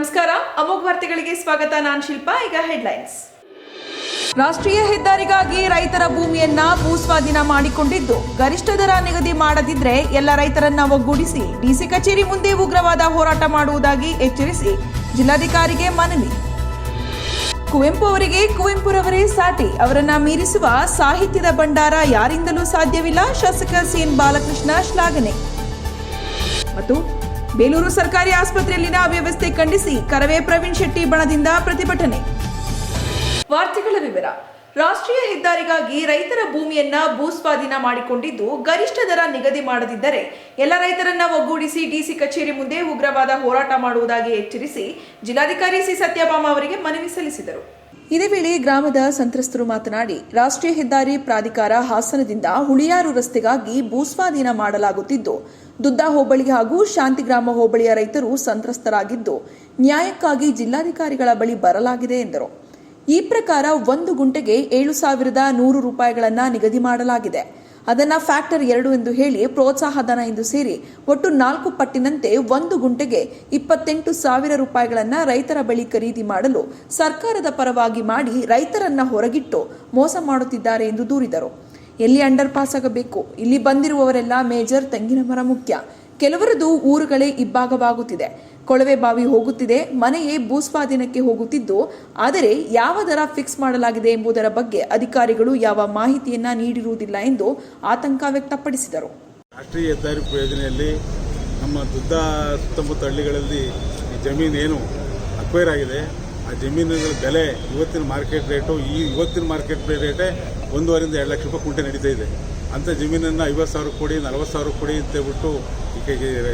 ನಮಸ್ಕಾರ. ಅಮೋಘ ವಾರ್ತೆಗಳಿಗೆ ಸ್ವಾಗತ. ನಾನ್ ಶಿಲ್ಪಾ, ಈಗ ಹೆಡ್ಲೈನ್ಸ್ ರಾಷ್ಟ್ರೀಯ ಹೆದ್ದಾರಿಗಾಗಿ ರೈತರ ಭೂಮಿಯನ್ನ ಭೂಸ್ವಾಧೀನ ಮಾಡಿಕೊಂಡಿದ್ದು. ಗರಿಷ್ಠ ದರ ನಿಗದಿ ಮಾಡದಿದ್ರೆ ಎಲ್ಲ ರೈತರನ್ನ ಒಗ್ಗೂಡಿಸಿ ಡಿಸಿ ಕಚೇರಿ ಮುಂದೆ ಉಗ್ರವಾದ ಹೋರಾಟ ಮಾಡುವುದಾಗಿ ಎಚ್ಚರಿಸಿ ಜಿಲ್ಲಾಧಿಕಾರಿಗೆ ಮನವಿ. ಕುವೆಂಪು ಅವರಿಗೆ ಕುವೆಂಪುರವರೇ ಸಾಟಿ. ಅವರನ್ನ ಮೀರಿಸುವ ಸಾಹಿತ್ಯದ ಭಂಡಾರ ಯಾರಿಂದಲೂ ಸಾಧ್ಯವಿಲ್ಲ. ಶಾಸಕ ಸಿಎನ್ ಬಾಲಕೃಷ್ಣ ಶ್ಲಾಘನೆ. ಮತ್ತು ಬೇಲೂರು ಸರ್ಕಾರಿ ಆಸ್ಪತ್ರೆಯಲ್ಲಿನ ಅವ್ಯವಸ್ಥೆ ಖಂಡಿಸಿ ಕರವೇ ಪ್ರವೀಣ್ ಶೆಟ್ಟಿ ಬಣದಿಂದ ಪ್ರತಿಭಟನೆ. ವಾರ್ತೆಗಳ ವಿವರ. ರಾಷ್ಟ್ರೀಯ ಹೆದ್ದಾರಿಗಾಗಿ ರೈತರ ಭೂಮಿಯನ್ನ ಭೂಸ್ವಾಧೀನ ಮಾಡಿಕೊಂಡಿದ್ದು ಗರಿಷ್ಠ ದರ ನಿಗದಿ ಮಾಡದಿದ್ದರೆ ಎಲ್ಲ ರೈತರನ್ನ ಒಗ್ಗೂಡಿಸಿ ಡಿಸಿ ಕಚೇರಿ ಮುಂದೆ ಉಗ್ರವಾದ ಹೋರಾಟ ಮಾಡುವುದಾಗಿ ಎಚ್ಚರಿಸಿ ಜಿಲ್ಲಾಧಿಕಾರಿ ಸಿ. ಸತ್ಯಭಾಮ ಅವರಿಗೆ ಮನವಿ ಸಲ್ಲಿಸಿದರು. ಇದೇ ವೇಳೆ ಗ್ರಾಮದ ಸಂತ್ರಸ್ತರು ಮಾತನಾಡಿ, ರಾಷ್ಟ್ರೀಯ ಹೆದ್ದಾರಿ ಪ್ರಾಧಿಕಾರ ಹಾಸನದಿಂದ ಹುಳಿಯಾರು ರಸ್ತೆಗಾಗಿ ಭೂಸ್ವಾಧೀನ ಮಾಡಲಾಗುತ್ತಿದ್ದು ದುದ್ದ ಹೋಬಳಿ ಹಾಗೂ ಶಾಂತಿಗ್ರಾಮ ಹೋಬಳಿಯ ರೈತರು ಸಂತ್ರಸ್ತರಾಗಿದ್ದು, ನ್ಯಾಯಕ್ಕಾಗಿ ಜಿಲ್ಲಾಧಿಕಾರಿಗಳ ಬಳಿ ಬರಲಾಗಿದೆ ಎಂದರು. ಈ ಪ್ರಕಾರ ಒಂದು ಗುಂಟೆಗೆ ಏಳು ಸಾವಿರದ ನೂರು ರೂಪಾಯಿಗಳನ್ನು ನಿಗದಿ ಮಾಡಲಾಗಿದೆ. ಅದನ್ನ ಫ್ಯಾಕ್ಟರ್ ಎರಡು ಎಂದು ಹೇಳಿ, ಪ್ರೋತ್ಸಾಹಧನ ಎಂದು ಸೇರಿ ಒಟ್ಟು ನಾಲ್ಕು ಪಟ್ಟಿನಂತೆ ಒಂದು ಗುಂಟೆಗೆ ಇಪ್ಪತ್ತೆಂಟು ಸಾವಿರ ರೂಪಾಯಿಗಳನ್ನು ರೈತರ ಬಳಿ ಖರೀದಿ ಮಾಡಲು ಸರ್ಕಾರದ ಪರವಾಗಿ ಮಾಡಿ ರೈತರನ್ನ ಹೊರಗಿಟ್ಟು ಮೋಸ ಮಾಡುತ್ತಿದ್ದಾರೆ ಎಂದು ದೂರಿದರು. ಎಲ್ಲಿ ಅಂಡರ್ ಪಾಸ್ ಆಗಬೇಕು? ಇಲ್ಲಿ ಬಂದಿರುವವರೆಲ್ಲ ಮೇಜರ್, ತೆಂಗಿನ ಮರ ಮುಖ್ಯ. ಕೆಲವರದು ಊರುಗಳೇ ಇಬ್ಬಾಗವಾಗುತ್ತಿದೆ ಕೊಳವೆ ಬಾವಿ ಹೋಗುತ್ತಿದೆ, ಮನೆಯೇ ಭೂಸ್ವಾಧೀನಕ್ಕೆ ಹೋಗುತ್ತಿದ್ದು, ಆದರೆ ಯಾವ ದರ ಫಿಕ್ಸ್ ಮಾಡಲಾಗಿದೆ ಎಂಬುದರ ಬಗ್ಗೆ ಅಧಿಕಾರಿಗಳು ಯಾವ ಮಾಹಿತಿಯನ್ನ ನೀಡಿರುವುದಿಲ್ಲ ಎಂದು ಆತಂಕ ವ್ಯಕ್ತಪಡಿಸಿದರು. ರಾಷ್ಟ್ರೀಯ ಹೆದ್ದಾರಿ ಯೋಜನೆಯಲ್ಲಿ ನಮ್ಮ ದುದ್ದ ಸುತ್ತಮುತ್ತ ಹಳ್ಳಿಗಳಲ್ಲಿ ಈ ಜಮೀನು ಏನು ಅಕ್ವೈರ್ ಆಗಿದೆ, ಆ ಜಮೀನುಗಳ ಬೆಲೆ ಇವತ್ತಿನ ಮಾರ್ಕೆಟ್ ರೇಟು ಈ ಇವತ್ತಿನ ಮಾರ್ಕೆಟ್ ರೇಟೇ ಒಂದೂವರೆಯಿಂದ ಎರಡು ಲಕ್ಷ ರೂಪಾಯಿ ಕುಂಟೆ ನಡೀತಾ ಇದೆ. ಅಂಥ ಜಮೀನನ್ನು ಐವತ್ತು ಸಾವಿರ ಕೊಡಿ, ನಲವತ್ತು ಸಾವಿರ ಕೊಡಿ ಅಂತೇಳ್ಬಿಟ್ಟು ಈಗ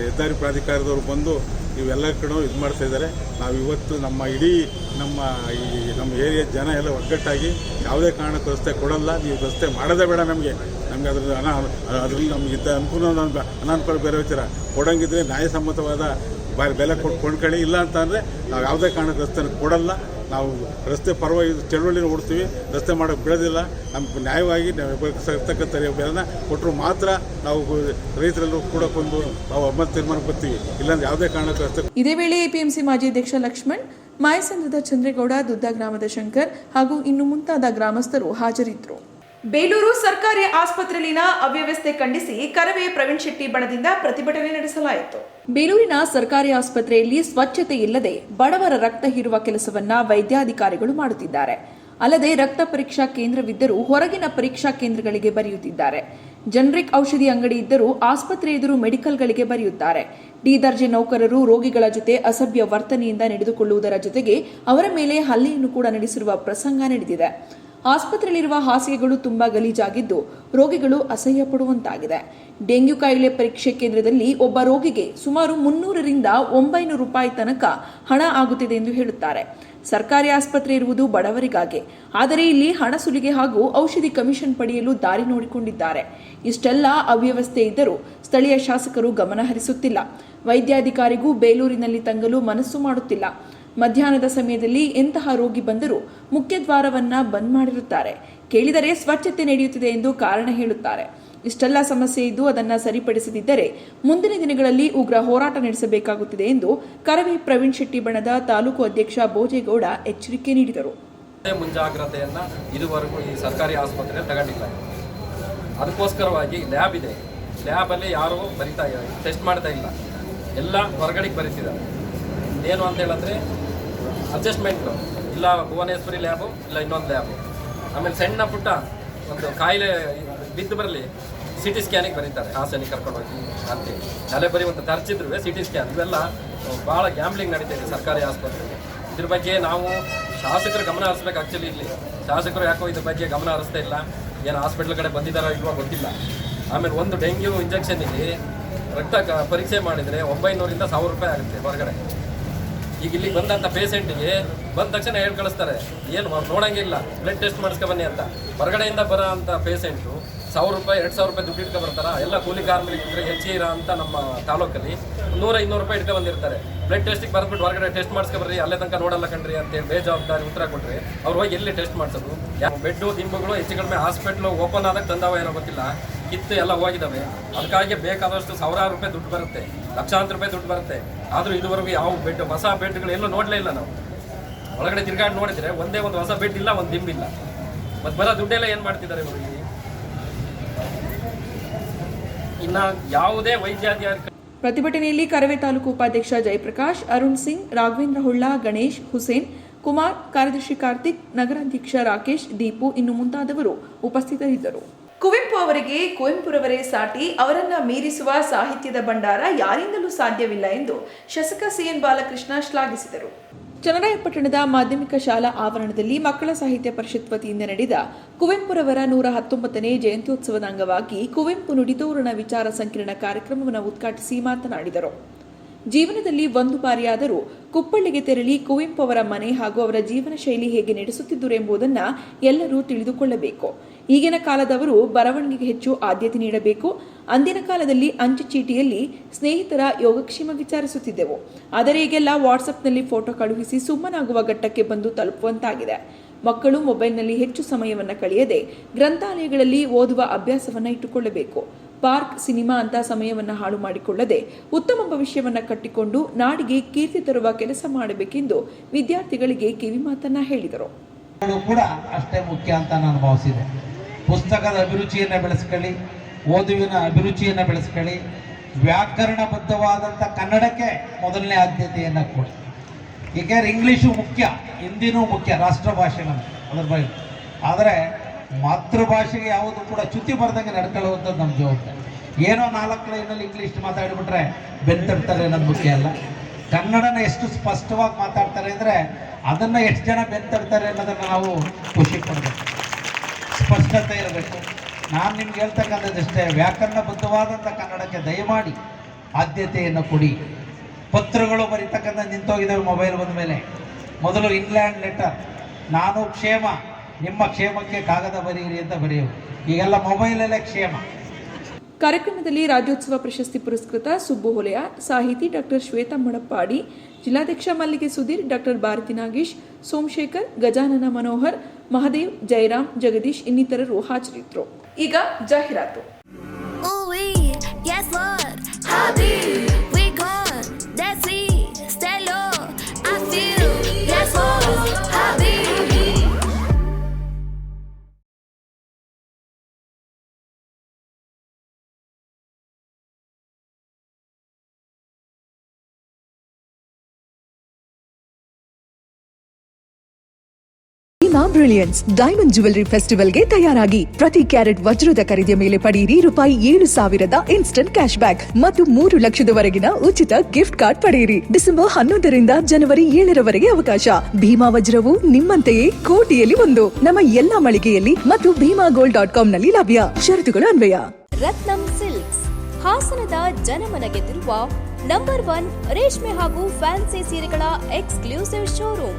ಹೆದ್ದಾರಿ ಪ್ರಾಧಿಕಾರದವರು ಬಂದು ಇವೆಲ್ಲ ಕಡೆ ಇದು ಮಾಡ್ತಾ ಇದ್ದಾರೆ. ನಾವು ಇವತ್ತು ನಮ್ಮ ಇಡೀ ನಮ್ಮ ಈ ನಮ್ಮ ಏರಿಯಾ ಜನ ಎಲ್ಲ ಒಗ್ಗಟ್ಟಾಗಿ ಯಾವುದೇ ಕಾರಣಕ್ಕೂ ರಸ್ತೆ ಕೊಡಲ್ಲ. ನೀವು ರಸ್ತೆ ಮಾಡೋದೇ ಬೇಡ ನಮಗೆ. ನಮಗೆ ಅದ್ರ ಅನ, ಅದರಲ್ಲಿ ನಮಗಿದ್ದ ಅನುಕೂಲ ಅನಾನುಕೂಲ ಬೇರೆ ವಿಚಾರ. ಕೊಡೋಂಗಿದ್ರೆ ನ್ಯಾಯಸಮ್ಮತವಾದ ಬೆಲೆ ಕೊಟ್ಟು ಕೊಂಡ್ಕೊಳ್ಳಿ. ಇಲ್ಲ ಅಂತ ಅಂದರೆ ನಾವು ಯಾವುದೇ ಕಾರಣಕ್ಕೆ ರಸ್ತೆ ಕೊಡಲ್ಲ. ನಾವು ರಸ್ತೆ ಪರವಾಗಿ ಚಳುವಳಿನ ಓಡಿಸ್ತೀವಿ, ರಸ್ತೆ ಮಾಡೋಕ್ಕೆ ಬಿಡೋದಿಲ್ಲ ನಮ್ಗೆ ನ್ಯಾಯವಾಗಿ ಇರ್ತಕ್ಕಂಥ ಬೆಲೆನ ಕೊಟ್ಟರು ಮಾತ್ರ ನಾವು ರೈತರಲ್ಲೂ ಕೂಡ ನಾವು ಒಮ್ಮತ ತೀರ್ಮಾನಕ್ಕೆ ಬರ್ತೀವಿ. ಇಲ್ಲಾಂದ್ರೆ ಯಾವುದೇ ಕಾರಣಕ್ಕೂ ರಸ್ತೆ ಇದೇ ವೇಳೆ ಎಪಿಎಂಸಿ ಮಾಜಿ ಅಧ್ಯಕ್ಷ ಲಕ್ಷ್ಮಣ್, ಮಾಯಸಂದ್ರದ ಚಂದ್ರೇಗೌಡ ದುದ್ದ ಗ್ರಾಮದ ಶಂಕರ್ ಹಾಗೂ ಇನ್ನು ಮುಂತಾದ ಗ್ರಾಮಸ್ಥರು ಹಾಜರಿದ್ದರು. ಬೇಲೂರು ಸರ್ಕಾರಿ ಆಸ್ಪತ್ರೆಯಲ್ಲಿನ ಅವ್ಯವಸ್ಥೆ ಖಂಡಿಸಿ ಕರವೇ ಪ್ರವೀಣ್ ಶೆಟ್ಟಿ ಬಣದಿಂದ ಪ್ರತಿಭಟನೆ ನಡೆಸಲಾಯಿತು. ಬೇಲೂರಿನ ಸರ್ಕಾರಿ ಆಸ್ಪತ್ರೆಯಲ್ಲಿ ಸ್ವಚ್ಛತೆ ಇಲ್ಲದೆ ಬಡವರ ರಕ್ತ ಹೀರುವ ಕೆಲಸವನ್ನ ವೈದ್ಯಾಧಿಕಾರಿಗಳು ಮಾಡುತ್ತಿದ್ದಾರೆ. ಅಲ್ಲದೆ ರಕ್ತ ಪರೀಕ್ಷಾ ಕೇಂದ್ರವಿದ್ದರೂ ಹೊರಗಿನ ಪರೀಕ್ಷಾ ಕೇಂದ್ರಗಳಿಗೆ ಬರೆಯುತ್ತಿದ್ದಾರೆ. ಜನರಿಕ್ ಔಷಧಿ ಅಂಗಡಿ ಇದ್ದರೂ ಆಸ್ಪತ್ರೆ ಎದುರು ಮೆಡಿಕಲ್ಗಳಿಗೆ ಬರೆಯುತ್ತಾರೆ. ಡಿ ದರ್ಜೆ ನೌಕರರು ರೋಗಿಗಳ ಜೊತೆ ಅಸಭ್ಯ ವರ್ತನೆಯಿಂದ ನಡೆದುಕೊಳ್ಳುವುದರ ಜೊತೆಗೆ ಅವರ ಮೇಲೆ ಹಲ್ಲೆಯನ್ನು ಕೂಡ ನಡೆಸಿರುವ ಪ್ರಸಂಗ ನಡೆದಿದೆ. ಆಸ್ಪತ್ರೆಯಲ್ಲಿರುವ ಹಾಸಿಗೆಗಳು ತುಂಬಾ ಗಲೀಜಾಗಿದ್ದು ರೋಗಿಗಳು ಅಸಹ್ಯ ಪಡುವಂತಾಗಿದೆ. ಡೆಂಗ್ಯೂ ಕಾಯಿಲೆ ಪರೀಕ್ಷೆ ಕೇಂದ್ರದಲ್ಲಿ ಒಬ್ಬ ರೋಗಿಗೆ ಸುಮಾರು ಮುನ್ನೂರರಿಂದ ಒಂಬೈನೂರು ರೂಪಾಯಿ ತನಕ ಹಣ ಆಗುತ್ತಿದೆ ಎಂದು ಹೇಳುತ್ತಾರೆ. ಸರ್ಕಾರಿ ಆಸ್ಪತ್ರೆ ಇರುವುದು ಬಡವರಿಗಾಗಿ. ಆದರೆ ಇಲ್ಲಿ ಹಣ ಸುಲಿಗೆ ಹಾಗೂ ಔಷಧಿ ಕಮಿಷನ್ ಪಡೆಯಲು ದಾರಿ ನೋಡಿಕೊಂಡಿದ್ದಾರೆ. ಇಷ್ಟೆಲ್ಲ ಅವ್ಯವಸ್ಥೆ ಇದ್ದರೂ ಸ್ಥಳೀಯ ಶಾಸಕರು ಗಮನಹರಿಸುತ್ತಿಲ್ಲ. ವೈದ್ಯಾಧಿಕಾರಿಗೂ ಬೇಲೂರಿನಲ್ಲಿ ತಂಗಲು ಮನಸ್ಸು ಮಾಡುತ್ತಿಲ್ಲ. ಮಧ್ಯಾಹ್ನದ ಸಮಯದಲ್ಲಿ ಎಂತಹ ರೋಗಿ ಬಂದರೂ ಮುಖ್ಯ ದ್ವಾರವನ್ನ ಬಂದ್ ಮಾಡಿರುತ್ತಾರೆ. ಕೇಳಿದರೆ ಸ್ವಚ್ಛತೆ ನಡೆಯುತ್ತಿದೆ ಎಂದು ಕಾರಣ ಹೇಳುತ್ತಾರೆ. ಇಷ್ಟೆಲ್ಲ ಸಮಸ್ಯೆ ಇದ್ದು ಅದನ್ನ ಸರಿಪಡಿಸದಿದ್ದರೆ ಮುಂದಿನ ದಿನಗಳಲ್ಲಿ ಉಗ್ರ ಹೋರಾಟ ನಡೆಸಬೇಕಾಗುತ್ತಿದೆ ಎಂದು ಕರವಿ ಪ್ರವೀಣ್ ಶೆಟ್ಟಿ ಬಣದ ತಾಲೂಕು ಅಧ್ಯಕ್ಷ ಭೋಜೇಗೌಡ ಎಚ್ಚರಿಕೆ ನೀಡಿದರು. ಮುಂಜಾಗ್ರತೆಯನ್ನ ಇದುವರೆಗೂ ಈ ಸರ್ಕಾರಿ ಆಸ್ಪತ್ರೆ ತಗೊಂಡಿಲ್ಲ. ಅದಕ್ಕೋಸ್ಕರವಾಗಿ ಲ್ಯಾಬ್ ಇದೆ. ಲ್ಯಾಬಲ್ಲಿ ಯಾರೂ ಬರಿತಾ ಟೆಸ್ಟ್ ಮಾಡ್ತಾ ಇಲ್ಲ. ಎಲ್ಲ ಹೊರಗಡೆ ಬರೀತಿದ್ದಾರೆ. ಏನು ಅಂತ ಹೇಳಿದ್ರೆ ಅಡ್ಜಸ್ಟ್ಮೆಂಟು ಇಲ್ಲ ಭುವನೇಶ್ವರಿ ಲ್ಯಾಬು ಇಲ್ಲ ಇನ್ನೊಂದು ಲ್ಯಾಬು ಆಮೇಲೆ ಸಣ್ಣ ಪುಟ್ಟ ಒಂದು ಕಾಯಿಲೆ ಬಿದ್ದು ಬರಲಿ ಸಿ ಟಿ ಸ್ಕ್ಯಾನಿಗೆ ಬರೀತಾರೆ. ಹಾಸನಿಗೆ ಕರ್ಕೊಂಡೋಗಿ ಅಂತೇಳಿ ನಾಳೆ ಬರೀ ಒಂದು ತರ್ಚಿದ್ರು ಸಿ ಟಿ ಸ್ಕ್ಯಾನ್ ಇವೆಲ್ಲ ಭಾಳ ಗ್ಯಾಂಬ್ಲಿಂಗ್ ನಡೀತಾ ಇದೆ ಸರ್ಕಾರಿ ಆಸ್ಪತ್ರೆಗೆ ಇದ್ರ ಬಗ್ಗೆ ನಾವು ಶಾಸಕರು ಗಮನ ಹರಿಸ್ಬೇಕು ಆ್ಯಕ್ಚುಲಿ ಇಲ್ಲಿ. ಶಾಸಕರು ಯಾಕೋ ಇದ್ರ ಬಗ್ಗೆ ಗಮನ ಹರಿಸ್ತಾ ಇಲ್ಲ. ಏನು ಹಾಸ್ಪಿಟ್ಲ್ ಕಡೆ ಬಂದಿದ್ದಾರೋ ಇಲ್ವೋ ಗೊತ್ತಿಲ್ಲ. ಆಮೇಲೆ ಒಂದು ಡೆಂಗ್ಯೂ ಇಂಜೆಕ್ಷನಿಗೆ ರಕ್ತ ಪರೀಕ್ಷೆ ಮಾಡಿದರೆ ಒಂಬೈನೂರಿಂದ ಸಾವಿರ ರೂಪಾಯಿ ಆಗುತ್ತೆ ಹೊರಗಡೆ. ಈಗ ಇಲ್ಲಿ ಬಂದಂಥ ಪೇಷಂಟಿಗೆ ಬಂದ ತಕ್ಷಣ ಹೇಳಿ ಕಳಿಸ್ತಾರೆ, ಏನು ನೋಡೋಂಗಿಲ್ಲ ಬ್ಲಡ್ ಟೆಸ್ಟ್ ಮಾಡಿಸ್ಕೊ ಬನ್ನಿ ಅಂತ. ಹೊರಗಡೆಯಿಂದ ಬರೋ ಅಂಥ ಪೇಷಂಟು ಸಾವಿರ ರೂಪಾಯಿ, ಎರಡು ಸಾವಿರ ರೂಪಾಯಿ ದುಡ್ಡು ಇಟ್ಕೊ ಬರ್ತಾರ ಎಲ್ಲ ಕೂಲಿ ಕಾರ್ಮಿಕರಿಗೆ ಹೆಚ್ಚಿರ ಅಂತ ನಮ್ಮ ತಾಲೂಕಲ್ಲಿ ನೂರ ಇನ್ನೂರು ರೂಪಾಯಿ ಇಟ್ಕೊ ಬಂದಿರ್ತಾರೆ. ಬ್ಲಡ್ ಟೆಸ್ಟಿಗೆ ಬರ್ಬಿಟ್ಟು ಹೊರಗಡೆ ಟೆಸ್ಟ್ ಮಾಡಿಸ್ಕೊ ಬರ್ರಿ, ಅಲ್ಲೇ ತನಕ ನೋಡಲ್ಲ ಕಣ್ರಿ ಅಂತೇಳಿ ಬೇಜವಾಬ್ದಾರಿ ಉತ್ತರ ಕೊಟ್ಟರೆ ಅವ್ರು ಹೋಗಿ ಎಲ್ಲಿ ಟೆಸ್ಟ್ ಮಾಡಿಸೋದು? ಯಾವ ಬೆಡ್ಡು, ದಿಂಬುಗಳು ಹೆಚ್ಚು ಕಡಿಮೆ ಹಾಸ್ಪಿಟ್ಲು ಓಪನ್ ಆದಾಗ ತಂದಾವ ಏನೋ ಗೊತ್ತಿಲ್ಲ. ಕಿತ್ತು ಎಲ್ಲ ಹೋಗಿದ್ದಾವೆ ಅದಕ್ಕಾಗಿ ಬೇಕಾದಷ್ಟು ಸಾವಿರಾರು ರೂಪಾಯಿ ದುಡ್ಡು ಬರುತ್ತೆ, ಲಕ್ಷಾಂತರ ರೂಪಾಯಿ ದುಡ್ಡು ಬರುತ್ತೆ. ಆದರೂ ಇದುವರೆಗೂ ಯಾವ ಬೆಡ್, ಹೊಸ ಬೆಡ್ಗಳು ಎಲ್ಲೂ ನೋಡಲೇ ಇಲ್ಲ ನಾವು. ಒಳಗಡೆ ತಿರ್ಗಾಡಿ ನೋಡಿದ್ರೆ ಒಂದೇ ಒಂದು ಹೊಸ ಬೆಡ್ ಇಲ್ಲ, ಒಂದು ದಿಂಬಿಲ್ಲ. ಮತ್ತು ಬರೋ ದುಡ್ಡೆಲ್ಲ ಏನು ಮಾಡ್ತಿದ್ದಾರೆ ಇವರು ಇನ್ನು ಯಾವುದೇ ವೈದ್ಯಾಧಿಕಾರಿ ಪ್ರತಿಭಟನೆಯಲ್ಲಿ ಕರವೇ ತಾಲೂಕು ಉಪಾಧ್ಯಕ್ಷ ಜಯಪ್ರಕಾಶ್, ಅರುಣ್ ಸಿಂಗ್, ರಾಘವೇಂದ್ರ ಹುಳ್ಳ, ಗಣೇಶ್, ಹುಸೇನ್, ಕುಮಾರ್, ಕಾರ್ಯದರ್ಶಿ ಕಾರ್ತಿಕ್, ನಗರಾಧ್ಯಕ್ಷ ರಾಕೇಶ್, ದೀಪು, ಇನ್ನು ಮುಂತಾದವರು ಉಪಸ್ಥಿತರಿದ್ದರು. ಕುವೆಂಪು ಅವರಿಗೆ ಕುವೆಂಪುರವರೇ ಸಾಟಿ, ಅವರನ್ನ ಮೀರಿಸುವ ಸಾಹಿತ್ಯದ ಭಂಡಾರ ಯಾರಿಂದಲೂ ಸಾಧ್ಯವಿಲ್ಲ ಎಂದು ಶಾಸಕ ಸಿಎನ್ ಬಾಲಕೃಷ್ಣ ಶ್ಲಾಘಿಸಿದರು. ಚನ್ನರಾಯಪಟ್ಟಣದ ಮಾಧ್ಯಮಿಕ ಶಾಲಾ ಆವರಣದಲ್ಲಿ ಮಕ್ಕಳ ಸಾಹಿತ್ಯ ಪರಿಷತ್ ವತಿಯಿಂದ ನಡೆದ ಕುವೆಂಪುರವರ ನೂರ ಹತ್ತೊಂಬತ್ತನೇ ಜಯಂತ್ಯೋತ್ಸವದ ಅಂಗವಾಗಿ ಕುವೆಂಪು ನುಡಿತೋರಣ ವಿಚಾರ ಸಂಕಿರಣ ಕಾರ್ಯಕ್ರಮವನ್ನು ಉದ್ಘಾಟಿಸಿ ಮಾತನಾಡಿದರು. ಜೀವನದಲ್ಲಿ ಒಂದು ಬಾರಿಯಾದರೂ ಕುಪ್ಪಳ್ಳಿಗೆ ತೆರಳಿ ಕುವೆಂಪು ಅವರ ಮನೆ ಹಾಗೂ ಅವರ ಜೀವನ ಶೈಲಿ ಹೇಗೆ ನಡೆಸುತ್ತಿದ್ದರು ಎಂಬುದನ್ನು ಎಲ್ಲರೂ ತಿಳಿದುಕೊಳ್ಳಬೇಕು. ಈಗಿನ ಕಾಲದವರು ಬರವಣಿಗೆಗೆ ಹೆಚ್ಚು ಆದ್ಯತೆ ನೀಡಬೇಕು. ಅಂದಿನ ಕಾಲದಲ್ಲಿ ಅಂಚೆ ಚೀಟಿಯಲ್ಲಿ ಸ್ನೇಹಿತರ ಯೋಗಕ್ಷೇಮ ವಿಚಾರಿಸುತ್ತಿದ್ದೆವು. ಆದರೆ ಈಗೆಲ್ಲ ವಾಟ್ಸಪ್ನಲ್ಲಿ ಫೋಟೋ ಕಳುಹಿಸಿ ಸುಮ್ಮನಾಗುವ ಘಟ್ಟಕ್ಕೆ ಬಂದು ತಲುಪುವಂತಾಗಿದೆ. ಮಕ್ಕಳು ಮೊಬೈಲ್ನಲ್ಲಿ ಹೆಚ್ಚು ಸಮಯವನ್ನು ಕಳೆಯದೆ ಗ್ರಂಥಾಲಯಗಳಲ್ಲಿ ಓದುವ ಅಭ್ಯಾಸವನ್ನು ಇಟ್ಟುಕೊಳ್ಳಬೇಕು. ಪಾರ್ಕ್, ಸಿನಿಮಾ ಅಂತ ಸಮಯವನ್ನು ಹಾಳು ಮಾಡಿಕೊಳ್ಳದೆ ಉತ್ತಮ ಭವಿಷ್ಯವನ್ನು ಕಟ್ಟಿಕೊಂಡು ನಾಡಿಗೆ ಕೀರ್ತಿ ತರುವ ಕೆಲಸ ಮಾಡಬೇಕೆಂದು ವಿದ್ಯಾರ್ಥಿಗಳಿಗೆ ಕಿವಿಮಾತನ್ನ ಹೇಳಿದರು. ಗಳು ಕೂಡ ಅಷ್ಟೇ ಮುಖ್ಯ ಅಂತ ನಾನು ಭಾವಿಸಿದೆ. ಪುಸ್ತಕದ ಅಭಿರುಚಿಯನ್ನು ಬೆಳೆಸ್ಕೊಳ್ಳಿ, ಓದುವಿನ ಅಭಿರುಚಿಯನ್ನು ಬೆಳೆಸ್ಕೊಳ್ಳಿ ವ್ಯಾಕರಣಬದ್ಧವಾದಂಥ ಕನ್ನಡಕ್ಕೆ ಮೊದಲನೇ ಆದ್ಯತೆಯನ್ನು ಕೊಡಿ. ಏಕೆಂದರೆ ಇಂಗ್ಲೀಷು ಮುಖ್ಯ, ಹಿಂದಿನೂ ಮುಖ್ಯ, ರಾಷ್ಟ್ರ ಭಾಷೆ ನಮಗೆ ಅದ್ರ ಬಗ್ಗೆ ಆದರೆ ಮಾತೃಭಾಷೆಗೆ ಯಾವುದು ಕೂಡ ಚ್ಯುತಿ ಬರ್ದಂಗೆ ನಡ್ಕೊಳ್ಳುವಂಥದ್ದು ನಮ್ಮ ಜವಾಬ್ದಾರಿ. ಏನೋ ನಾಲ್ಕು ಲೈನಲ್ಲಿ ಇಂಗ್ಲೀಷ್ ಮಾತಾಡಿಬಿಟ್ರೆ ಬೆಂತಡ್ತಾರೆ ಅನ್ನೋದು ಮುಖ್ಯ ಅಲ್ಲ. ಕನ್ನಡನ ಎಷ್ಟು ಸ್ಪಷ್ಟವಾಗಿ ಮಾತಾಡ್ತಾರೆ ಅಂದರೆ ಅದನ್ನು ಎಷ್ಟು ಜನ ಬೆಂತಡ್ತಾರೆ ಅನ್ನೋದನ್ನು ನಾವು ಖುಷಿ ಪಡಬೇಕು. ಸ್ಪಷ್ಟತೆ ಇರಬೇಕು. ನಾನು ನಿಮ್ಗೆ ಹೇಳ್ತಕ್ಕಂಥದ್ದಷ್ಟೇ ವ್ಯಾಕರಣಬದ್ಧವಾದಂಥ ಕನ್ನಡಕ್ಕೆ ದಯಮಾಡಿ ಆದ್ಯತೆಯನ್ನು ಕೊಡಿ. ಪತ್ರಗಳು ಬರೀತಕ್ಕಂಥ ನಿಂತೋಗಿದ್ದಾವೆ ಮೊಬೈಲ್ ಬಂದ ಮೇಲೆ ಮೊದಲು ಇನ್ಲ್ಯಾಂಡ್ ಲೆಟರ್ ನಾನು ಕ್ಷೇಮ, ನಿಮ್ಮ ಕ್ಷೇಮಕ್ಕೆ ಕಾಗದ ಬರೆಯಿರಿ ಅಂತ ಬರೆಯುವ ಈಗೆಲ್ಲ ಮೊಬೈಲಲ್ಲೇ ಕ್ಷೇಮ. ಕಾರ್ಯಕ್ರಮದಲ್ಲಿ ರಾಜ್ಯೋತ್ಸವ ಪ್ರಶಸ್ತಿ ಪುರಸ್ಕೃತ ಸುಬ್ಬು ಹೊಲೆಯ, ಸಾಹಿತಿ ಡಾಕ್ಟರ್ ಶ್ವೇತಾ ಮಡಪ್ಪಾಡಿ, ಜಿಲ್ಲಾಧ್ಯಕ್ಷ ಮಲ್ಲಿಗೆ ಸುಧೀರ್, ಡಾಕ್ಟರ್ ಭಾರತಿ ನಾಗೇಶ್, ಸೋಮಶೇಖರ್, ಗಜಾನನ ಮನೋಹರ್ ಮಹದೇವ್ ಜಯರಾಮ್ ಜಗದೀಶ್ ಇನ್ನಿತರರು ಹಾಜರಿದ್ದರು ಈಗ ಜಾಹೀರಾತು. ಭೀಮಾ ಬ್ರಿಲಿಯನ್ಸ್ ಡೈಮಂಡ್ ಜುವೆಲರಿ ಫೆಸ್ಟಿವಲ್ಗೆ ತಯಾರಾಗಿ. ಪ್ರತಿ ಕ್ಯಾರೆಟ್ ವಜ್ರದ ಖರೀದಿಯ ಮೇಲೆ ಪಡೆಯಿರಿ ರೂಪಾಯಿ ಏಳು ಸಾವಿರದ ಇನ್ಸ್ಟಂಟ್ ಕ್ಯಾಶ್ ಬ್ಯಾಕ್ ಮತ್ತು ಮೂರು ಲಕ್ಷದವರೆಗಿನ ಉಚಿತ ಗಿಫ್ಟ್ ಕಾರ್ಡ್ ಪಡೆಯಿರಿ. ಡಿಸೆಂಬರ್ ಹನ್ನೊಂದರಿಂದ ಜನವರಿ ಏಳರವರೆಗೆ ಅವಕಾಶ. ಭೀಮಾ ವಜ್ರವು ನಿಮ್ಮಂತೆಯೇ ಕೋಟಿಯಲ್ಲಿ ಒಂದು. ನಮ್ಮ ಎಲ್ಲಾ ಮಳಿಗೆಯಲ್ಲಿ ಮತ್ತು ಭೀಮಾ ಗೋಲ್ಡ್ ಡಾಟ್ ಕಾಮ್ನಲ್ಲಿ ಲಭ್ಯ. ಷರತ್ತುಗಳು ಅನ್ವಯ. ರತ್ನಂ ಸಿಲ್ಕ್ಸ್, ಹಾಸನದ ಜನಮನ ಗೆದ್ದಿರುವ ನಂಬರ್ ಒನ್ ರೇಷ್ಮೆ ಹಾಗೂ ಫ್ಯಾನ್ಸಿ ಸೀರೆಗಳ exclusive showroom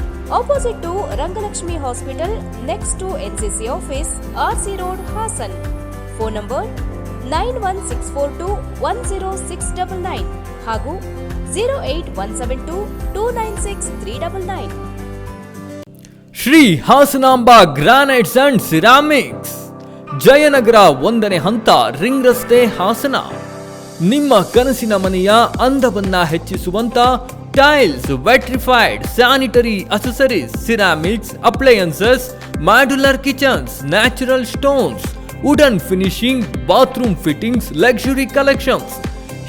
Opposite to Rangalakshmi hospital next to NCC office R C road Hassan phone number nine one six four two one zero six double nine ಹಾಗೂ zero eight one seven two two nine six three double nine Shri Hasanamba granites and ceramics. Jayanagara ಒಂದನೇ ಹಂತ, ring ರಸ್ತೆ ಹಾಸನ. ನಿಮ್ಮ ಕನಸಿನ ಮನೆಯ ಅಂದವನ್ನ ಹೆಚ್ಚಿಸುವಂತ tiles vitrified sanitary accessories ceramics appliances modular kitchens natural stones wooden finishing bathroom fittings luxury collections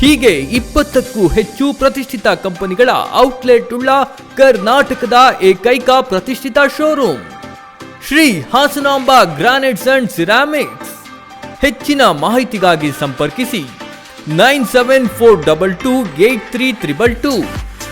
ಹೀಗೆ ಇಪ್ಪತ್ತಕ್ಕೂ ಹೆಚ್ಚು ಪ್ರತಿಷ್ಠಿತ ಕಂಪನಿಗಳ ಔಟ್ಲೆಟ್ ಉಳ್ಳ ಕರ್ನಾಟಕದ ಏಕೈಕ ಪ್ರತಿಷ್ಠಿತ showroom Shri Hasanamba granites and ceramics ಹೆಚ್ಚಿನ ಮಾಹಿತಿಗಾಗಿ ಸಂಪರ್ಕಿಸಿ. Nine seven four double two eight three triple two.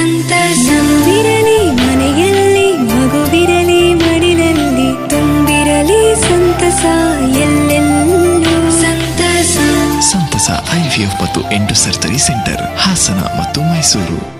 ಮನೆಯಲ್ಲಿ ಸಂತಸ. ನಗುವಿರಲಿ ಮನೆಯಲ್ಲಿ ಮಗುವಿರಲಿ ಮಡಿಲಲ್ಲಿ ತುಂಬಿರಲಿ ಸಂತಸ ಎಲ್ಲೆಲ್ಲೂ. ಸಂತಸ. ಸಂತಸ ಐವಿಎಫ್ ಮತ್ತು ಎಂಟು ಸರ್ಜರಿ ಸೆಂಟರ್ ಹಾಸನ ಮತ್ತು ಮೈಸೂರು.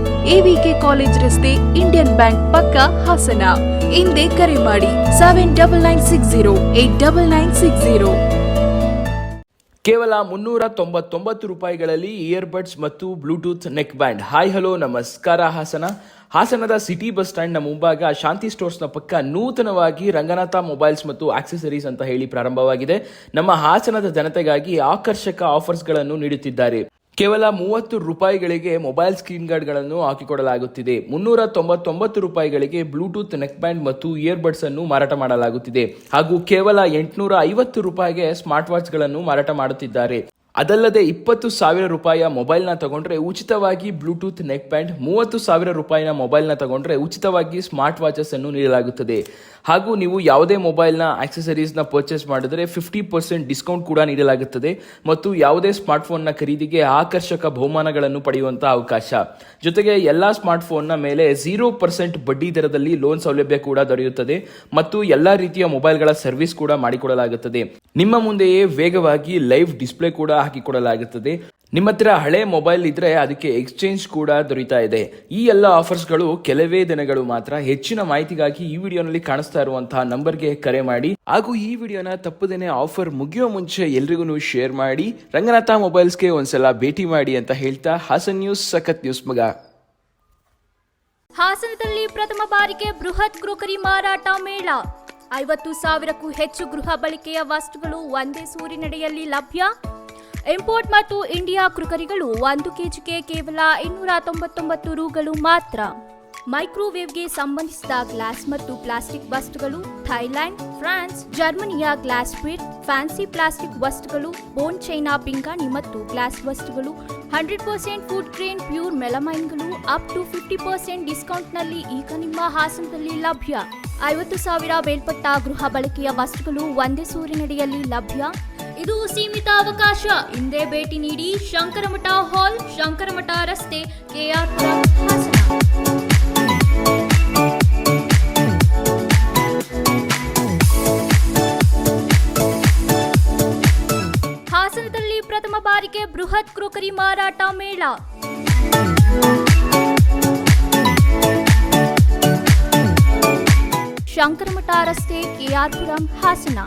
ಎವಿಕೆ ಕಾಲೇಜ್ ರಸ್ತೆ ಇಂಡಿಯನ್ ಬ್ಯಾಂಕ್ ಪಕ್ಕ ಹಾಸನ. ಹಿಂದೆ ಕರೆ ಮಾಡಿ seven double nine six zero eight double nine six zero ಕೇವಲ ಮುನ್ನೂರ ತೊಂಬತ್ತೊಂಬತ್ತು ರೂಪಾಯಿಗಳಲ್ಲಿ ಇಯರ್ಬಡ್ಸ್ ಮತ್ತು Bluetooth neck band hi hello ನಮಸ್ಕಾರ, ಹಾಸನ. ಹಾಸನದ ಸಿಟಿ ಬಸ್ ಸ್ಟ್ಯಾಂಡ್ನ ಮುಂಭಾಗ ಶಾಂತಿ ಸ್ಟೋರ್ಸ್ನ ಪಕ್ಕ ನೂತನವಾಗಿ ರಂಗನಾಥ ಮೊಬೈಲ್ಸ್ ಮತ್ತು ಆಕ್ಸೆಸರೀಸ್ ಅಂತ ಹೇಳಿ ಪ್ರಾರಂಭವಾಗಿದೆ. ನಮ್ಮ ಹಾಸನದ ಜನತೆಗಾಗಿ ಆಕರ್ಷಕ ಆಫರ್ಸ್ಗಳನ್ನು ನೀಡುತ್ತಿದ್ದಾರೆ. ಕೇವಲ ಮೂವತ್ತು ರೂಪಾಯಿಗಳಿಗೆ ಮೊಬೈಲ್ ಸ್ಕ್ರೀನ್ ಗಾರ್ಡ್ಗಳನ್ನು ಹಾಕಿಕೊಡಲಾಗುತ್ತಿದೆ. ಮುನ್ನೂರ ತೊಂಬತ್ತೊಂಬತ್ತು ರೂಪಾಯಿಗಳಿಗೆ ಬ್ಲೂಟೂತ್ ನೆಕ್ ಬ್ಯಾಂಡ್ ಮತ್ತು ಇಯರ್ಬಡ್ಸ್ ಅನ್ನು ಮಾರಾಟ ಮಾಡಲಾಗುತ್ತಿದೆ. ಹಾಗೂ ಕೇವಲ ಎಂಟುನೂರ ಐವತ್ತು ರೂಪಾಯಿಗೆ ಸ್ಮಾರ್ಟ್ ವಾಚ್ಗಳನ್ನು ಮಾರಾಟ ಮಾಡುತ್ತಿದ್ದಾರೆ. ಅದಲ್ಲದೆ ಇಪ್ಪತ್ತು ಸಾವಿರ ರೂಪಾಯಿಯ ಮೊಬೈಲ್ನ ತಗೊಂಡ್ರೆ ಉಚಿತವಾಗಿ ಬ್ಲೂಟೂತ್ ನೆಕ್ ಪ್ಯಾಂಟ್, ಮೂವತ್ತು ಸಾವಿರ ರೂಪಾಯಿನ ಮೊಬೈಲ್ನ ತಗೊಂಡ್ರೆ ಉಚಿತವಾಗಿ ಸ್ಮಾರ್ಟ್ ವಾಚಸ್ ಅನ್ನು ನೀಡಲಾಗುತ್ತದೆ. ಹಾಗೂ ನೀವು ಯಾವುದೇ ಮೊಬೈಲ್ನ ಆಕ್ಸೆಸರೀಸ್ನ ಪರ್ಚೇಸ್ ಮಾಡಿದರೆ ಫಿಫ್ಟಿ ಪರ್ಸೆಂಟ್ ಡಿಸ್ಕೌಂಟ್ ಕೂಡ ನೀಡಲಾಗುತ್ತದೆ ಮತ್ತು ಯಾವುದೇ ಸ್ಮಾರ್ಟ್ಫೋನ್ನ ಖರೀದಿಗೆ ಆಕರ್ಷಕ ಬಹುಮಾನಗಳನ್ನು ಪಡೆಯುವಂತಹ ಅವಕಾಶ. ಜೊತೆಗೆ ಎಲ್ಲ ಸ್ಮಾರ್ಟ್ಫೋನ್ನ ಮೇಲೆ ಝೀರೋ ಪರ್ಸೆಂಟ್ ಬಡ್ಡಿ ದರದಲ್ಲಿ ಲೋನ್ ಸೌಲಭ್ಯ ಕೂಡ ದೊರೆಯುತ್ತದೆ ಮತ್ತು ಎಲ್ಲ ರೀತಿಯ ಮೊಬೈಲ್ಗಳ ಸರ್ವಿಸ್ ಕೂಡ ಮಾಡಿಕೊಡಲಾಗುತ್ತದೆ. ನಿಮ್ಮ ಮುಂದೆಯೇ ವೇಗವಾಗಿ ಲೈವ್ ಡಿಸ್ಪ್ಲೇ ಕೂಡ ಹಾಕಿಕೊಡಲಾಗುತ್ತದೆ ನಿಮ್ಮ ಹತ್ರ ಹಳೆ ಮೊಬೈಲ್ ಇದ್ರೆ ಅದಕ್ಕೆ ಎಕ್ಸ್ಚೇಂಜ್ ಕೂಡ ದೊರೀತಾ ಇದೆ. ಈ ಎಲ್ಲ ಆಫರ್ಸ್ಗಳು ಕೆಲವೇ ದಿನಗಳು ಮಾತ್ರ ಹೆಚ್ಚಿನ ಮಾಹಿತಿಗಾಗಿ ಈ ವಿಡಿಯೋನಲ್ಲಿ ಕಾಣಿಸ್ತಾ ಇರುವಂತಹ ನಂಬರ್ಗೆ ಕರೆ ಮಾಡಿ. ಹಾಗೂ ಈ ವಿಡಿಯೋನ ತಪ್ಪದೇನೆ ಆಫರ್ ಮುಗಿಯೋ ಮುಂಚೆ ಎಲ್ರಿಗೂ ಶೇರ್ ಮಾಡಿ. ರಂಗನಾಥ ಮೊಬೈಲ್ಸ್ಗೆ ಒಂದ್ಸಲ ಭೇಟಿ ಮಾಡಿ ಅಂತ ಹೇಳ್ತಾ ಹಾಸನ್ ನ್ಯೂಸ್, ಸಖತ್ ನ್ಯೂಸ್ ಮಗ. ಹಾಸನದಲ್ಲಿ ಪ್ರಥಮ ಬಾರಿಗೆ ಬೃಹತ್ ಕ್ರೋಕರಿ ಮಾರಾಟ ಮೇಳ. ಐವತ್ತು ಸಾವಿರಕ್ಕೂ ಹೆಚ್ಚು ಗೃಹ ಬಳಕೆಯ ವಸ್ತುಗಳು ಒಂದೇ ಸೂರಿನಡಿಯಲ್ಲಿ ಲಭ್ಯ. ಇಂಪೋರ್ಟ್ ಮತ್ತು ಇಂಡಿಯಾ ಕ್ರುಕರಿಗಳು ಒಂದು ಕೆಜಿಗೆ ಕೇವಲ ಇನ್ನೂರ ತೊಂಬತ್ತೊಂಬತ್ತು ರೂಗಳು ಮಾತ್ರ. ಮೈಕ್ರೋವೇವ್ಗೆ ಸಂಬಂಧಿಸಿದ ಗ್ಲಾಸ್ ಮತ್ತು ಪ್ಲಾಸ್ಟಿಕ್ ವಸ್ತುಗಳು ಥೈಲ್ಯಾಂಡ್, ಫ್ರಾನ್ಸ್, ಜರ್ಮನಿಯ ಗ್ಲಾಸ್ ಫಿಟ್ ಫ್ಯಾನ್ಸಿ ಪ್ಲಾಸ್ಟಿಕ್ ವಸ್ತುಗಳು, ಬೋನ್ ಚೈನಾ ಪಿಂಗಾಣಿ ಮತ್ತು ಗ್ಲಾಸ್ ವಸ್ತುಗಳು, hundred percent food grain pure ಮೆಲಮೈನ್ಗಳು, up to fifty percent ಡಿಸ್ಕೌಂಟ್ನಲ್ಲಿ ಈಗ ನಿಮ್ಮ ಹಾಸನದಲ್ಲಿ ಲಭ್ಯ. ಐವತ್ತು ಸಾವಿರ ಮೇಲ್ಪಟ್ಟ ಗೃಹ ಬಳಕೆಯ ವಸ್ತುಗಳು ಒಂದೇ ಸೂರಿನಡಿಯಲ್ಲಿ ಲಭ್ಯ. ಇದು ಸೀಮಿತ ಅವಕಾಶ ಹಿಂದೆ ಭೇಟಿ ನೀಡಿ ಶಂಕರಮಠ ಹಾಲ್, ಶಂಕರಮಠ ರಸ್ತೆ, ಕೆಆರ್ ಹಾಸನದಲ್ಲಿ ಪ್ರಥಮ ಬಾರಿಗೆ ಬೃಹತ್ ಕ್ರೋಕರಿ ಮಾರಾಟ ಮೇಳ. ಶಂಕರಮಠ ರಸ್ತೆ ಕೆಆರ್ಪುರಂ ಹಾಸನ.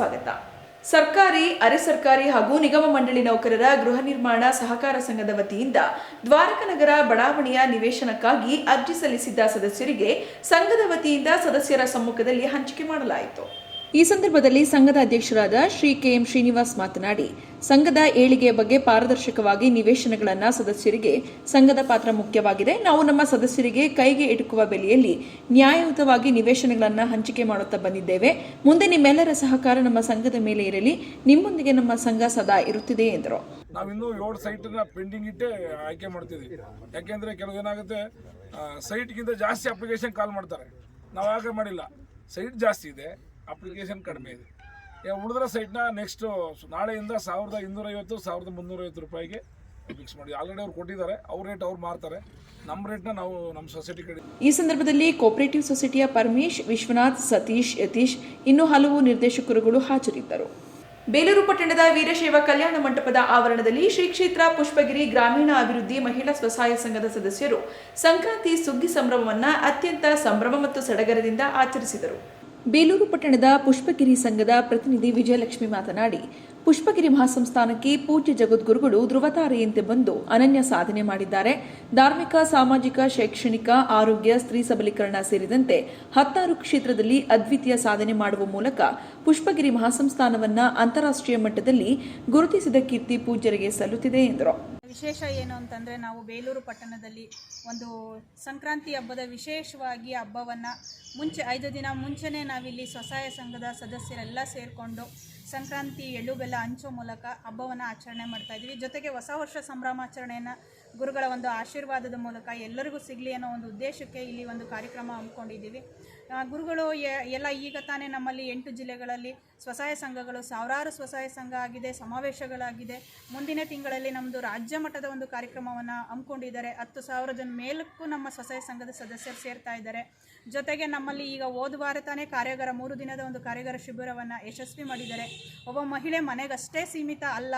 ಸ್ವಾಗತ. ಸರ್ಕಾರಿ, ಅರೆ ಸರ್ಕಾರಿ ಹಾಗೂ ನಿಗಮ ಮಂಡಳಿ ನೌಕರರ ಗೃಹ ನಿರ್ಮಾಣ ಸಹಕಾರ ಸಂಘದ ವತಿಯಿಂದ ದ್ವಾರಕನಗರ ಬಡಾವಣೆಯ ನಿವೇಶನಕ್ಕಾಗಿ ಅರ್ಜಿ ಸಲ್ಲಿಸಿದ್ದ ಸದಸ್ಯರಿಗೆ ಸಂಘದ ವತಿಯಿಂದ ಸದಸ್ಯರ ಸಮ್ಮುಖದಲ್ಲಿ ಹಂಚಿಕೆ ಮಾಡಲಾಯಿತು. ಈ ಸಂದರ್ಭದಲ್ಲಿ ಸಂಘದ ಅಧ್ಯಕ್ಷರಾದ ಶ್ರೀ ಕೆಎಂ ಶ್ರೀನಿವಾಸ್ ಮಾತನಾಡಿ, ಸಂಘದ ಏಳಿಗೆಯ ಬಗ್ಗೆ ಪಾರದರ್ಶಕವಾಗಿ ನಿವೇಶನಗಳನ್ನು ಸದಸ್ಯರಿಗೆ, ಸಂಘದ ಪಾತ್ರ ಮುಖ್ಯವಾಗಿದೆ. ನಾವು ನಮ್ಮ ಸದಸ್ಯರಿಗೆ ಕೈಗೆ ಎಟುಕುವ ಬೆಲೆಯಲ್ಲಿ ನ್ಯಾಯಯುತವಾಗಿ ನಿವೇಶನಗಳನ್ನು ಹಂಚಿಕೆ ಮಾಡುತ್ತಾ ಬಂದಿದ್ದೇವೆ. ಮುಂದೆ ನಿಮ್ಮೆಲ್ಲರ ಸಹಕಾರ ನಮ್ಮ ಸಂಘದ ಮೇಲೆ ಇರಲಿ. ನಿಮ್ಮೊಂದಿಗೆ ನಮ್ಮ ಸಂಘ ಸದಾ ಇರುತ್ತಿದೆ ಎಂದರು. ನಾವಿನ್ನೂ ಏಳು ಸೈಟನ್ನ ಪೆಂಡಿಂಗ್ ಇಟ್ಟೆ ಆಯ್ಕೆ ಮಾಡ್ತಿದ್ವಿ. ಯಾಕೆಂದರೆ ಕೆಲವು ಏನಾಗುತ್ತೆ ಸೈಟ್ಗಿಂತ ಜಾಸ್ತಿ ಅಪ್ಲಿಕೇಶನ್ ಕಾಲ್ ಮಾಡ್ತಾರೆ. ನಾವು ಆಗ ಮಾಡಿಲ್ಲ. ಸೈಟ್ ಜಾಸ್ತಿ ಇದೆ. ಅಪ್ಲಿಕೇಶನ್ ಕಡಿಮೆ ಇದೆ. ಉಳಿದ್ರ ಸೈಟ್ನ ನೆಕ್ಸ್ಟ್ ನಾಳೆಯಿಂದ ಸಾವಿರದ ಇನ್ನೂರೈವತ್ತು, ಸಾವಿರದ ಮುನ್ನೂರೈವತ್ತು ರೂಪಾಯಿಗೆ ಫಿಕ್ಸ್ ಮಾಡಿ. ಆಲ್ರೆಡಿ ಅವ್ರು ಕೊಟ್ಟಿದ್ದಾರೆ. ಅವ್ರ ರೇಟ್ ಅವ್ರು ಮಾರ್ತಾರೆ. ನಮ್ಮ ರೇಟ್ನ ನಾವು ನಮ್ಮ ಸೊಸೈಟಿ ಕಡೆ ಈ ಸಂದರ್ಭದಲ್ಲಿ ಕೋಪರೇಟಿವ್ ಸೊಸೈಟಿಯ ಪರಮೇಶ್, ವಿಶ್ವನಾಥ್, ಸತೀಶ್, ಯತೀಶ್ ಇನ್ನೂ ಹಲವು ನಿರ್ದೇಶಕರುಗಳು ಹಾಜರಿದ್ದರು. ಬೇಲೂರು ಪಟ್ಟಣದ ವೀರಶೈವ ಕಲ್ಯಾಣ ಮಂಟಪದ ಆವರಣದಲ್ಲಿ ಶ್ರೀ ಕ್ಷೇತ್ರ ಪುಷ್ಪಗಿರಿ ಗ್ರಾಮೀಣ ಅಭಿವೃದ್ಧಿ ಮಹಿಳಾ ಸ್ವಸಹಾಯ ಸಂಘದ ಸದಸ್ಯರು ಸಂಕ್ರಾಂತಿ ಸುಗ್ಗಿ ಸಂಭ್ರಮವನ್ನು ಅತ್ಯಂತ ಸಂಭ್ರಮ ಮತ್ತು ಸಡಗರದಿಂದ ಆಚರಿಸಿದರು. ಬೇಲೂರು ಪಟ್ಟಣದ ಪುಷ್ಪಗಿರಿ ಸಂಘದ ಪ್ರತಿನಿಧಿ ವಿಜಯಲಕ್ಷ್ಮಿ ಮಾತನಾಡಿ, ಪುಷ್ಪಗಿರಿ ಮಹಾಸಂಸ್ಥಾನಕ್ಕೆ ಪೂಜ್ಯ ಜಗದ್ಗುರುಗಳು ಧ್ರುವತಾರೆಯಂತೆ ಬಂದು ಅನನ್ಯ ಸಾಧನೆ ಮಾಡಿದ್ದಾರೆ. ಧಾರ್ಮಿಕ, ಸಾಮಾಜಿಕ, ಶೈಕ್ಷಣಿಕ, ಆರೋಗ್ಯ, ಸ್ತ್ರೀ ಸಬಲೀಕರಣ ಸೇರಿದಂತೆ ಹತ್ತಾರು ಕ್ಷೇತ್ರದಲ್ಲಿ ಅದ್ವಿತೀಯ ಸಾಧನೆ ಮಾಡುವ ಮೂಲಕ ಪುಷ್ಪಗಿರಿ ಮಹಾಸಂಸ್ಥಾನವನ್ನು ಅಂತಾರಾಷ್ಟ್ರೀಯ ಮಟ್ಟದಲ್ಲಿ ಗುರುತಿಸಿದ ಕೀರ್ತಿ ಪೂಜ್ಯರಿಗೆ ಸಲ್ಲುತ್ತಿದೆ ಎಂದರು. ವಿಶೇಷ ಏನು ಅಂತಂದರೆ ನಾವು ಬೇಲೂರು ಪಟ್ಟಣದಲ್ಲಿ ಒಂದು ಸಂಕ್ರಾಂತಿ ಹಬ್ಬದ ವಿಶೇಷವಾಗಿ ಹಬ್ಬವನ್ನು ಮುಂಚೆ ಐದು ದಿನ ಮುಂಚೆನೇ ನಾವಿಲ್ಲಿ ಸ್ವಸಹಾಯ ಸಂಘದ ಸದಸ್ಯರೆಲ್ಲ ಸೇರಿಕೊಂಡು ಸಂಕ್ರಾಂತಿ ಎಳ್ಳು ಬೆಲ್ಲ ಹಂಚೋ ಮೂಲಕ ಹಬ್ಬವನ್ನು ಆಚರಣೆ ಮಾಡ್ತಾ ಇದ್ವಿ. ಜೊತೆಗೆ ಹೊಸ ವರ್ಷ ಸಂಭ್ರಮಾಚರಣೆಯನ್ನು ಗುರುಗಳ ಒಂದು ಆಶೀರ್ವಾದದ ಮೂಲಕ ಎಲ್ಲರಿಗೂ ಸಿಗಲಿ ಅನ್ನೋ ಒಂದು ಉದ್ದೇಶಕ್ಕೆ ಇಲ್ಲಿ ಒಂದು ಕಾರ್ಯಕ್ರಮ ಹಮ್ಮಿಕೊಂಡಿದ್ದೀವಿ. ಗುರುಗಳು ಎಲ್ಲ ಈಗ ತಾನೇ ನಮ್ಮಲ್ಲಿ ಎಂಟು ಜಿಲ್ಲೆಗಳಲ್ಲಿ ಸ್ವಸಹಾಯ ಸಂಘಗಳು, ಸಾವಿರಾರು ಸ್ವಸಹಾಯ ಸಂಘ ಆಗಿದೆ, ಸಮಾವೇಶಗಳಾಗಿದೆ. ಮುಂದಿನ ತಿಂಗಳಲ್ಲಿ ನಮ್ಮದು ರಾಜ್ಯ ಮಟ್ಟದ ಒಂದು ಕಾರ್ಯಕ್ರಮವನ್ನು ಹಮ್ಮಿಕೊಂಡಿದ್ದಾರೆ. ಹತ್ತು ಸಾವಿರ ಜನ ಮೇಲಕ್ಕೂ ನಮ್ಮ ಸ್ವಸಹಾಯ ಸಂಘದ ಸದಸ್ಯರು ಸೇರ್ತಾ ಇದ್ದಾರೆ. ಜೊತೆಗೆ ನಮ್ಮಲ್ಲಿ ಈಗ ಹೋದ ವಾರ ತಾನೇ ಕಾರ್ಯಾಗಾರ, ಮೂರು ದಿನದ ಒಂದು ಕಾರ್ಯಾಗಾರ ಶಿಬಿರವನ್ನು ಯಶಸ್ವಿ ಮಾಡಿದ್ದಾರೆ. ಒಬ್ಬ ಮಹಿಳೆ ಮನೆಗಷ್ಟೇ ಸೀಮಿತ ಅಲ್ಲ.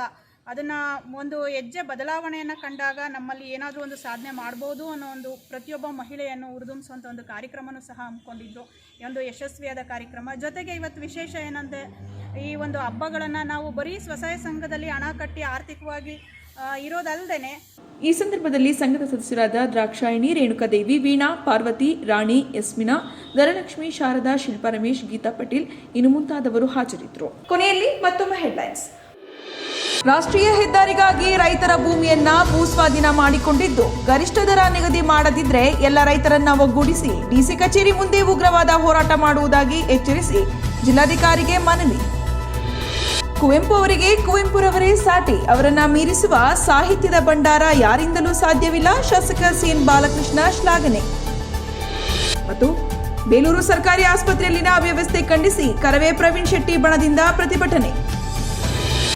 ಅದನ್ನು ಒಂದು ಹೆಜ್ಜೆ ಬದಲಾವಣೆಯನ್ನು ಕಂಡಾಗ ನಮ್ಮಲ್ಲಿ ಏನಾದರೂ ಒಂದು ಸಾಧನೆ ಮಾಡ್ಬೋದು ಅನ್ನೋ ಒಂದು ಪ್ರತಿಯೊಬ್ಬ ಮಹಿಳೆಯನ್ನು ಹುರಿದುಂಬಿಸುವಂಥ ಒಂದು ಕಾರ್ಯಕ್ರಮನೂ ಸಹ ಹಮ್ಮಿಕೊಂಡಿದ್ರು. ಒಂದು ಯಶಸ್ವಿಯಾದ ಕಾರ್ಯಕ್ರಮ. ಜೊತೆಗೆ ಇವತ್ತು ವಿಶೇಷ ಏನಂದರೆ ಈ ಒಂದು ಹಬ್ಬಗಳನ್ನು ನಾವು ಬರೀ ಸ್ವಸಹಾಯ ಸಂಘದಲ್ಲಿ ಹಣ ಕಟ್ಟಿ ಆರ್ಥಿಕವಾಗಿ ಆ, ಈ ಸಂದರ್ಭದಲ್ಲಿ ಸಂಘದ ಸದಸ್ಯರಾದ ದ್ರಾಕ್ಷಾಯಿಣಿ ರೇಣುಕಾದೇವಿ ವೀಣಾ ಪಾರ್ವತಿ ರಾಣಿ ಯಸ್ಮಿನಾ ಧನಲಕ್ಷ್ಮಿ ಶಾರದಾ ಶಿಲ್ಪಾ ರಮೇಶ್ ಗೀತಾ ಪಟೇಲ್ ಇನ್ನು ಮುಂತಾದವರು ಹಾಜರಿದ್ದರು. ಕೊನೆಯಲ್ಲಿ ಮತ್ತೊಮ್ಮೆ ಹೆಡ್ಲೈನ್ಸ್ ರಾಷ್ಟ್ರೀಯ ಹೆದ್ದಾರಿಗಾಗಿ ರೈತರ ಭೂಮಿಯನ್ನ ಭೂಸ್ವಾಧೀನ ಮಾಡಿಕೊಂಡಿದ್ದು. ಗರಿಷ್ಠ ದರ ನಿಗದಿ ಮಾಡದಿದ್ರೆ ಎಲ್ಲ ರೈತರನ್ನ ಒಗ್ಗೂಡಿಸಿ ಡಿಸಿ ಕಚೇರಿ ಮುಂದೆ ಉಗ್ರವಾದ ಹೋರಾಟ ಮಾಡುವುದಾಗಿ ಎಚ್ಚರಿಸಿ ಜಿಲ್ಲಾಧಿಕಾರಿಗೆ ಮನವಿ. ಕುವೆಂಪು ಅವರಿಗೆ ಕುವೆಂಪುರವರೇ ಸಾಟಿ. ಅವರನ್ನ ಮೀರಿಸುವ ಸಾಹಿತ್ಯದ ಭಂಡಾರ ಯಾರಿಂದಲೂ ಸಾಧ್ಯವಿಲ್ಲ. ಶಾಸಕ ಸಿಎನ್ ಬಾಲಕೃಷ್ಣ ಶ್ಲಾಘನೆ. ಮತ್ತು ಬೇಲೂರು ಸರ್ಕಾರಿ ಆಸ್ಪತ್ರೆಯಲ್ಲಿನ ಅವ್ಯವಸ್ಥೆ ಖಂಡಿಸಿ ಕರವೇ ಪ್ರವೀಣ್ ಶೆಟ್ಟಿ ಬಣದಿಂದ ಪ್ರತಿಭಟನೆ.